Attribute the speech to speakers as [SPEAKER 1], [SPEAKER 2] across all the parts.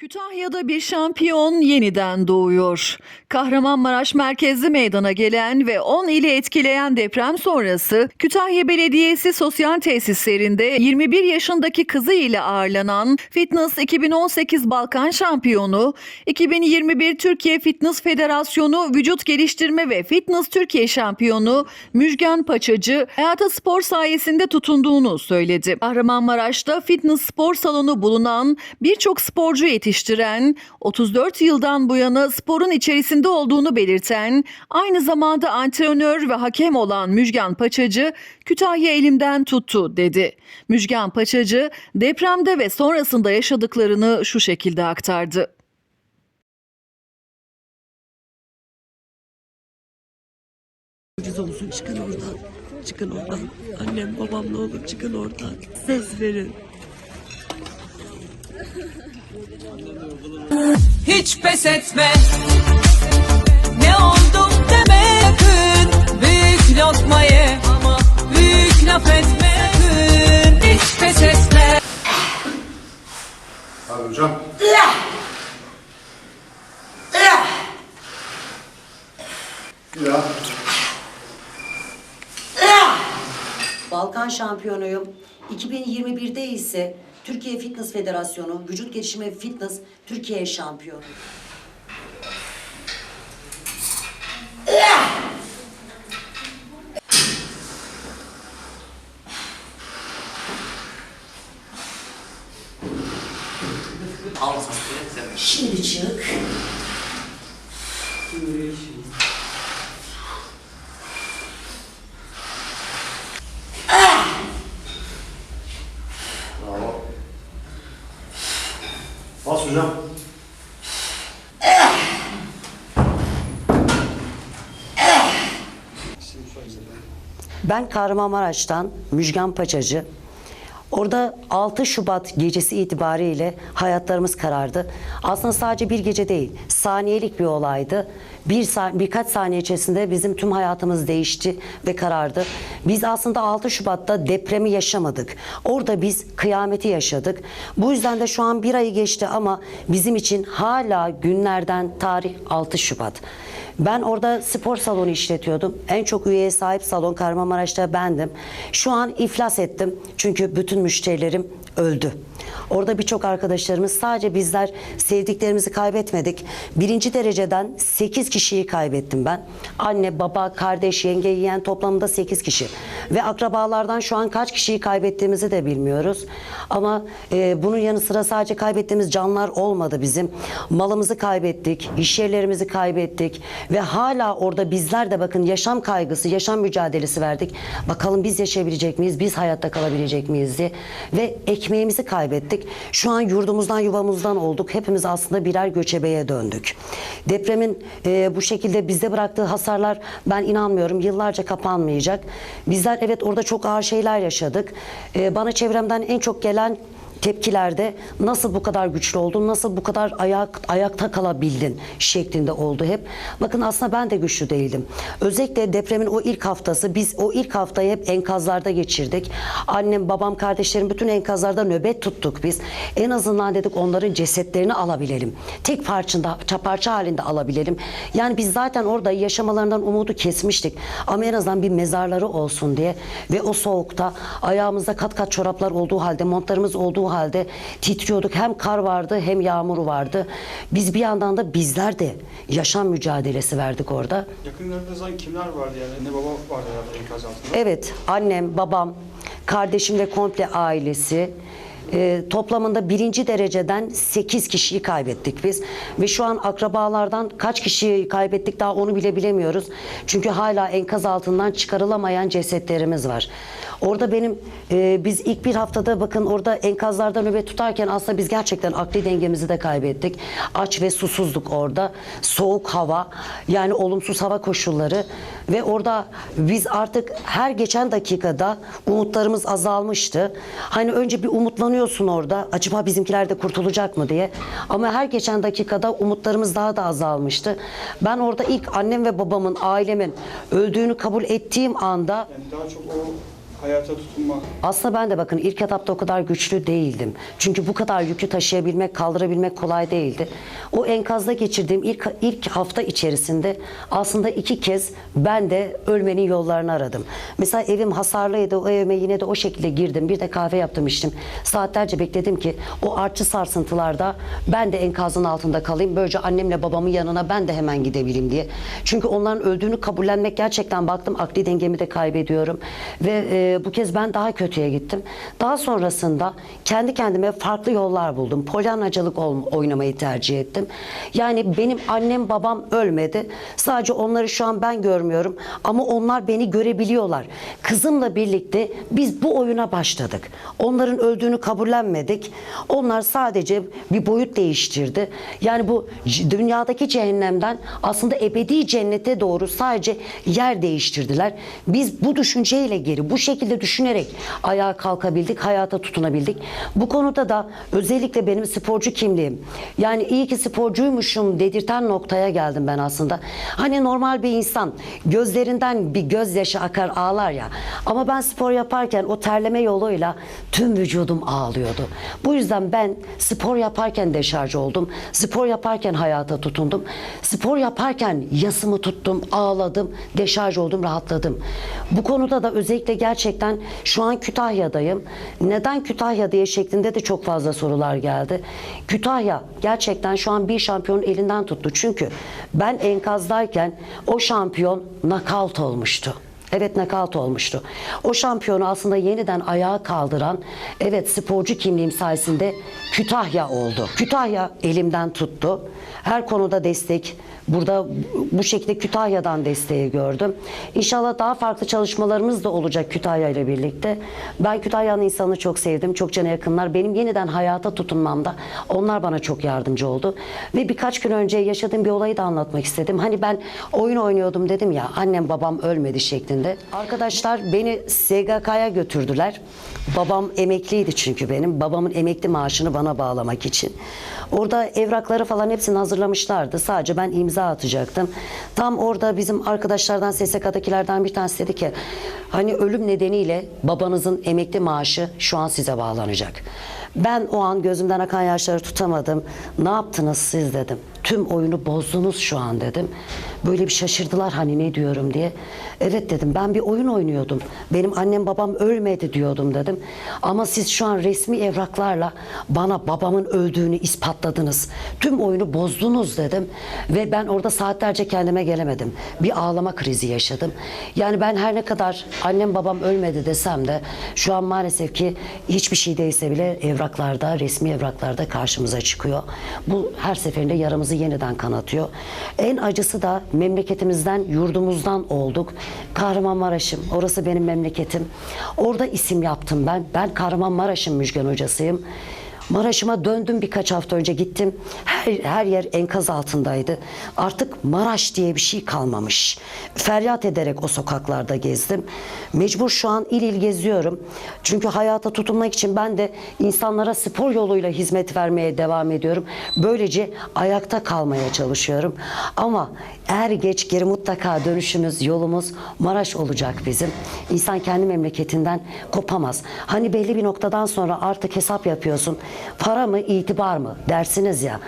[SPEAKER 1] Kütahya'da bir şampiyon yeniden doğuyor. Kahramanmaraş merkezli meydana gelen ve 10 ili etkileyen deprem sonrası Kütahya Belediyesi sosyal tesislerinde 21 yaşındaki kızı ile ağırlanan Fitness 2018 Balkan şampiyonu, 2021 Türkiye Fitness Federasyonu Vücut Geliştirme ve Fitness Türkiye şampiyonu Müjgan Paçacı hayata spor sayesinde tutunduğunu söyledi. Kahramanmaraş'ta fitness spor salonu bulunan birçok sporcu yetiştiren, 34 yıldan bu yana sporun içerisinde olduğunu belirten, aynı zamanda antrenör ve hakem olan Müjgan Paçacı, Kütahya elimden tuttu dedi. Müjgan Paçacı depremde ve sonrasında yaşadıklarını şu şekilde aktardı.
[SPEAKER 2] Ucuz olsun çıkın oradan. Çıkın oradan. Annem babam ne olur çıkın oradan. Ses verin.
[SPEAKER 3] Hiç pes etme Ne oldum deme sakın Büyük lokmayı ama büyük laf etme sakın Hiç pes etme
[SPEAKER 4] Hadi hocam. Daha.
[SPEAKER 5] Balkan şampiyonuyum. 2021'de ise Türkiye Fitness Federasyonu Vücut Gelişimi Fitness Türkiye şampiyonu. Şimdi çık.
[SPEAKER 4] Bas hocam.
[SPEAKER 5] Ben Kahramanmaraş'tan Müjgan Paçacı. Orada 6 Şubat gecesi itibariyle hayatlarımız karardı. Aslında sadece bir gece değil, saniyelik bir olaydı. Bir birkaç saniye içerisinde bizim tüm hayatımız değişti ve karardı. Biz aslında 6 Şubat'ta depremi yaşamadık. Orada biz kıyameti yaşadık. Bu yüzden de şu an bir ayı geçti ama bizim için hala günlerden tarih 6 Şubat. Ben orada spor salonu işletiyordum. En çok üyeye sahip salon Kahramanmaraş'ta bendim. Şu an iflas ettim. Çünkü bütün müşterilerim öldü. Orada birçok arkadaşlarımız sadece bizler sevdiklerimizi kaybetmedik. Birinci dereceden 8 kişiyi kaybettim ben. Anne, baba, kardeş, yenge, yeğen toplamda 8 kişi. Ve akrabalardan şu an kaç kişiyi kaybettiğimizi de bilmiyoruz. Ama e, bunun yanı sıra sadece kaybettiğimiz canlar olmadı bizim. Malımızı kaybettik, iş yerlerimizi kaybettik ve hala orada bizler de bakın yaşam kaygısı, yaşam mücadelesi verdik. Bakalım biz yaşayabilecek miyiz, biz hayatta kalabilecek miyiz diye. Ve ekmeğimizi kaybettik. Şu an yurdumuzdan, yuvamızdan olduk. Hepimiz aslında birer göçebeye döndük. Depremin e, bu şekilde bizde bıraktığı hasarlar ben inanmıyorum yıllarca kapanmayacak. Bizler evet orada çok ağır şeyler yaşadık. E, bana çevremden en çok gelen tepkilerde nasıl bu kadar güçlü oldun, nasıl bu kadar ayak, ayakta kalabildin şeklinde oldu hep. Bakın aslında ben de güçlü değildim. Özellikle depremin o ilk haftası biz o ilk haftayı hep enkazlarda geçirdik. Annem, babam, kardeşlerim bütün enkazlarda nöbet tuttuk biz. En azından dedik onların cesetlerini alabilelim. Tek parçında, parça halinde alabilelim. Yani biz zaten orada yaşamalarından umudu kesmiştik. Ama en azından bir mezarları olsun diye ve o soğukta ayağımızda kat kat çoraplar olduğu halde, montlarımız olduğu halde titriyorduk. Hem kar vardı hem yağmur vardı. Biz bir yandan da bizler de yaşam mücadelesi verdik orada.
[SPEAKER 6] Yakınlarınızdan kimler vardı yani? Anne baba vardı herhalde enkaz altında.
[SPEAKER 5] Evet, annem, babam, kardeşim ve komple ailesi. E, toplamında birinci dereceden 8 kişiyi kaybettik biz. Ve şu an akrabalardan kaç kişiyi kaybettik daha onu bile bilemiyoruz. Çünkü hala enkaz altından çıkarılamayan cesetlerimiz var. Orada benim, e, biz ilk bir haftada bakın orada enkazlarda nöbet tutarken aslında biz gerçekten akli dengemizi de kaybettik. Aç ve susuzduk orada. Soğuk hava, yani olumsuz hava koşulları ve orada biz artık her geçen dakikada umutlarımız azalmıştı. Hani önce bir umutlanıyorsun orada. Acaba bizimkiler de kurtulacak mı diye. Ama her geçen dakikada umutlarımız daha da azalmıştı. Ben orada ilk annem ve babamın, ailemin öldüğünü kabul ettiğim anda
[SPEAKER 6] Yani daha çok o hayata tutunma.
[SPEAKER 5] Aslında ben de bakın ilk etapta o kadar güçlü değildim. Çünkü bu kadar yükü taşıyabilmek, kaldırabilmek kolay değildi. O enkazda geçirdiğim ilk, ilk hafta içerisinde aslında iki kez ben de ölmenin yollarını aradım. Mesela evim hasarlıydı. O evime yine de o şekilde girdim. Bir de kahve yaptım içtim. Saatlerce bekledim ki o artçı sarsıntılarda ben de enkazın altında kalayım. Böylece annemle babamın yanına ben de hemen gidebileyim diye. Çünkü onların öldüğünü kabullenmek gerçekten baktım akli dengemi de kaybediyorum. Ve e, bu kez ben daha kötüye gittim. Daha sonrasında kendi kendime farklı yollar buldum. Polyanacılık ol- oynamayı tercih ettim. Yani benim annem babam ölmedi. Sadece onları şu an ben görmüyorum. Ama onlar beni görebiliyorlar. Kızımla birlikte biz bu oyuna başladık. Onların öldüğünü kabullenmedik. Onlar sadece bir boyut değiştirdi. Yani bu dünyadaki cehennemden aslında ebedi cennete doğru sadece yer değiştirdiler. Biz bu düşünceyle geri, bu şekilde düşünerek ayağa kalkabildik, hayata tutunabildik. Bu konuda da özellikle benim sporcu kimliğim, yani iyi ki sporcuymuşum dedirten noktaya geldim ben aslında. Hani normal bir insan gözlerinden bir gözyaşı akar ağlar ya. Ama ben spor yaparken o terleme yoluyla tüm vücudum ağlıyordu. Bu yüzden ben spor yaparken deşarj oldum. Spor yaparken hayata tutundum. Spor yaparken yasımı tuttum, ağladım, deşarj oldum, rahatladım. Bu konuda da özellikle gerçekten şu an Kütahya'dayım. Neden Kütahya diye şeklinde de çok fazla sorular geldi. Kütahya gerçekten şu an bir şampiyonun elinden tuttu. Çünkü ben enkazdayken o şampiyon nakavt olmuştu. Evet nakavt olmuştu. O şampiyonu aslında yeniden ayağa kaldıran evet sporcu kimliğim sayesinde Kütahya oldu. Kütahya elimden tuttu. Her konuda destek. Burada bu şekilde Kütahya'dan desteği gördüm. İnşallah daha farklı çalışmalarımız da olacak Kütahya ile birlikte. Ben Kütahya'nın insanını çok sevdim. Çok cana yakınlar. Benim yeniden hayata tutunmamda onlar bana çok yardımcı oldu. Ve birkaç gün önce yaşadığım bir olayı da anlatmak istedim. Hani ben oyun oynuyordum dedim ya annem babam ölmedi şeklinde. Arkadaşlar beni SGK'ya götürdüler. Babam emekliydi çünkü benim. Babamın emekli maaşını bana bağlamak için. Orada evrakları falan hepsini hazırlamışlardı. Sadece ben imza atacaktım. Tam orada bizim arkadaşlardan SSK'dakilerden bir tanesi dedi ki hani ölüm nedeniyle babanızın emekli maaşı şu an size bağlanacak. Ben o an gözümden akan yaşları tutamadım. Ne yaptınız siz dedim. Tüm oyunu bozdunuz şu an dedim. Böyle bir şaşırdılar hani ne diyorum diye. Evet dedim ben bir oyun oynuyordum. Benim annem babam ölmedi diyordum dedim. Ama siz şu an resmi evraklarla bana babamın öldüğünü ispatladınız. Tüm oyunu bozdunuz dedim. Ve ben orada saatlerce kendime gelemedim. Bir ağlama krizi yaşadım. Yani ben her ne kadar annem babam ölmedi desem de şu an maalesef ki hiçbir şey değilse bile evraklarda, resmi evraklarda karşımıza çıkıyor. Bu her seferinde yaramızı yeniden kanatıyor. En acısı da memleketimizden, yurdumuzdan olduk. Kahramanmaraş'ım, orası benim memleketim. Orada isim yaptım ben. Ben Kahramanmaraş'ın Müjgan hocasıyım. Maraş'ıma döndüm birkaç hafta önce gittim. Her, her yer enkaz altındaydı. Artık Maraş diye bir şey kalmamış. Feryat ederek o sokaklarda gezdim. Mecbur şu an il il geziyorum. Çünkü hayata tutunmak için ben de insanlara spor yoluyla hizmet vermeye devam ediyorum. Böylece ayakta kalmaya çalışıyorum. Ama er geç geri mutlaka dönüşümüz, yolumuz Maraş olacak bizim. İnsan kendi memleketinden kopamaz. Hani belli bir noktadan sonra artık hesap yapıyorsun. Para mı, itibar mı dersiniz ya.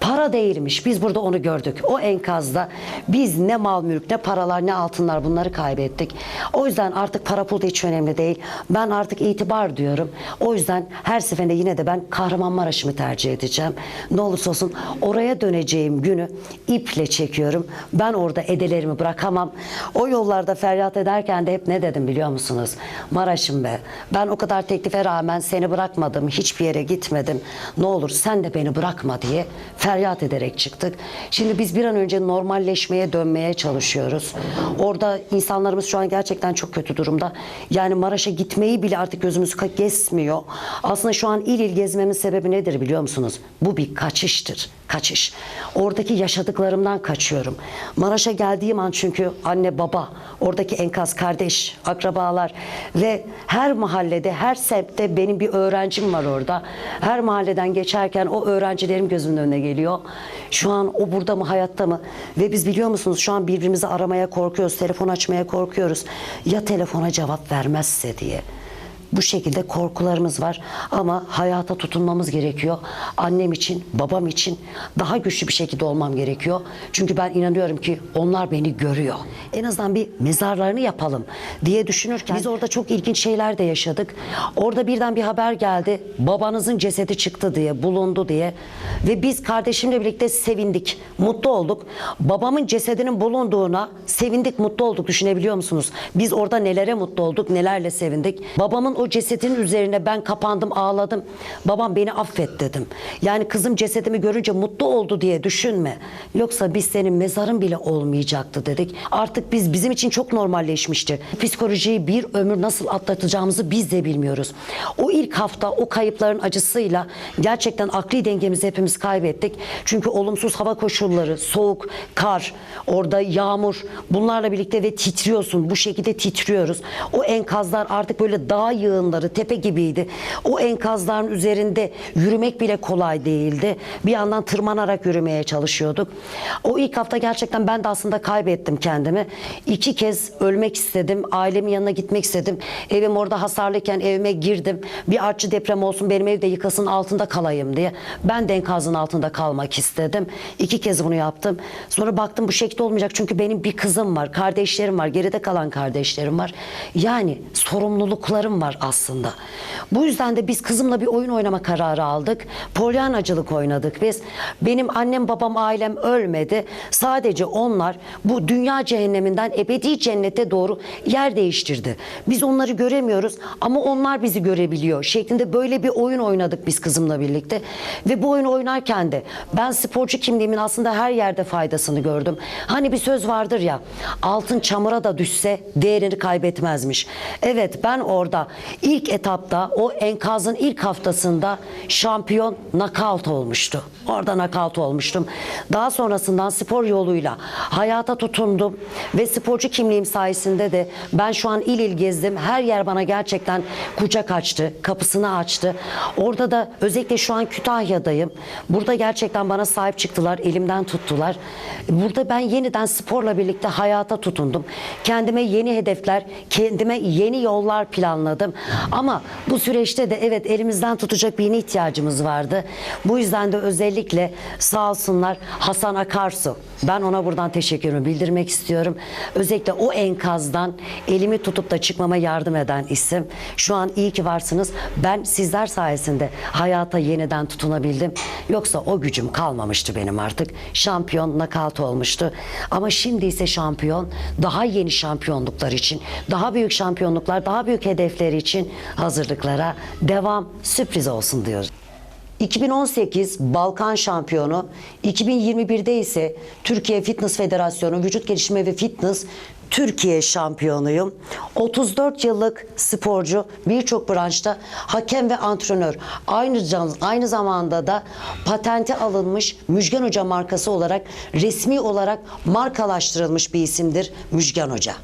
[SPEAKER 5] Para değilmiş. Biz burada onu gördük. O enkazda biz ne mal mülk, ne paralar, ne altınlar bunları kaybettik. O yüzden artık para pul da hiç önemli değil. Ben artık itibar diyorum. O yüzden her seferinde yine de ben Kahramanmaraş'ımı tercih edeceğim. Ne olursa olsun oraya döneceğim günü iple çekiyorum. Ben orada edelerimi bırakamam. O yollarda feryat ederken de hep ne dedim biliyor musunuz? Maraş'ım be. Ben o kadar teklife rağmen seni bırakmadım. Hiçbir yere gitmedim. Ne olur sen de beni bırakma diye feryat ederek çıktık. Şimdi biz bir an önce normalleşmeye dönmeye çalışıyoruz. Orada insanlarımız şu an gerçekten çok kötü durumda. Yani Maraş'a gitmeyi bile artık gözümüz gezmiyor. Aslında şu an il il gezmemin sebebi nedir biliyor musunuz? Bu bir kaçıştır. Kaçış. Oradaki yaşadıklarımdan kaçıyorum. Maraş'a geldiğim an çünkü anne baba, oradaki enkaz kardeş, akrabalar ve her mahallede, her semtte benim bir öğrencim var orada. Her mahalleden geçerken o öğrencilerim gözümün önüne geliyor. Şu an o burada mı hayatta mı? Ve biz biliyor musunuz şu an birbirimizi aramaya korkuyoruz. Telefon açmaya korkuyoruz. Ya telefona cevap vermezse diye. Bu şekilde korkularımız var ama hayata tutunmamız gerekiyor. Annem için, babam için daha güçlü bir şekilde olmam gerekiyor. Çünkü ben inanıyorum ki onlar beni görüyor. En azından bir mezarlarını yapalım diye düşünürken biz orada çok ilginç şeyler de yaşadık. Orada birden bir haber geldi. Babanızın cesedi çıktı diye, bulundu diye ve biz kardeşimle birlikte sevindik, mutlu olduk. Babamın cesedinin bulunduğuna sevindik, mutlu olduk. Düşünebiliyor musunuz? Biz orada nelere mutlu olduk, nelerle sevindik. Babamın o cesedin üzerine ben kapandım, ağladım. Babam beni affet dedim. Yani kızım cesedimi görünce mutlu oldu diye düşünme. Yoksa biz senin mezarın bile olmayacaktı dedik. Artık biz bizim için çok normalleşmişti. Psikolojiyi bir ömür nasıl atlatacağımızı biz de bilmiyoruz. O ilk hafta o kayıpların acısıyla gerçekten akli dengemizi hepimiz kaybettik. Çünkü olumsuz hava koşulları, soğuk, kar, orada yağmur bunlarla birlikte ve titriyorsun. Bu şekilde titriyoruz. O enkazlar artık böyle dağ yığınları, tepe gibiydi. O enkazların üzerinde yürümek bile kolay değildi. Bir yandan tırmanarak yürümeye çalışıyorduk. O ilk hafta gerçekten ben de aslında kaybettim kendimi. İki kez ölmek istedim. Ailemin yanına gitmek istedim. Evim orada hasarlıyken evime girdim. Bir artçı deprem olsun benim evde yıkasın altında kalayım diye. Ben de enkazın altında kalmak istedim. İki kez bunu yaptım. Sonra baktım bu şekilde olmayacak. Çünkü benim bir kızım var, kardeşlerim var, geride kalan kardeşlerim var. Yani sorumluluklarım var aslında. Bu yüzden de biz kızımla bir oyun oynama kararı aldık. Polyanacılık oynadık biz. Benim annem, babam, ailem ölmedi. Sadece onlar bu dünya cehenneminden ebedi cennete doğru yer değiştirdi. Biz onları göremiyoruz ama onlar bizi görebiliyor şeklinde böyle bir oyun oynadık biz kızımla birlikte. Ve bu oyunu oynarken de ben sporcu kimliğimin aslında her yerde faydasını gördüm. Hani bir söz vardır ya altın çamura da düşse değerini kaybetmezmiş. Evet ben orada ilk etapta o enkazın ilk haftasında şampiyon nakavt olmuştu. Orada nakavt olmuştum. Daha sonrasından spor yoluyla hayata tutundum ve sporcu kimliğim sayesinde de ben şu an il il gezdim. Her yer bana gerçekten kucak açtı, kapısını açtı. Orada da özellikle şu an Kütahya'dayım. Burada gerçekten bana sahip çıktılar, elimden tuttular. Burada ben yeniden sporla birlikte hayata tutundum. Kendime yeni hedefler, kendime yeni yollar planladım. Ama bu süreçte de evet elimizden tutacak birine ihtiyacımız vardı. Bu yüzden de özellikle sağ olsunlar Hasan Akarsu. Ben ona buradan teşekkürümü bildirmek istiyorum. Özellikle o enkazdan elimi tutup da çıkmama yardım eden isim. Şu an iyi ki varsınız. Ben sizler sayesinde hayata yeniden tutunabildim. Yoksa o gücüm kalmamıştı benim artık. Şampiyon nakavt olmuştu. Ama şimdi ise şampiyon daha yeni şampiyonluklar için, daha büyük şampiyonluklar, daha büyük hedefler için hazırlıklara devam sürpriz olsun diyoruz. 2018 Balkan şampiyonu, 2021'de ise Türkiye Fitness Federasyonu Vücut Geliştirme ve Fitness Türkiye şampiyonuyum. 34 yıllık sporcu, birçok branşta hakem ve antrenör. Aynı, aynı zamanda da patente alınmış Müjgan Hoca markası olarak resmi olarak markalaştırılmış bir isimdir Müjgan Hoca.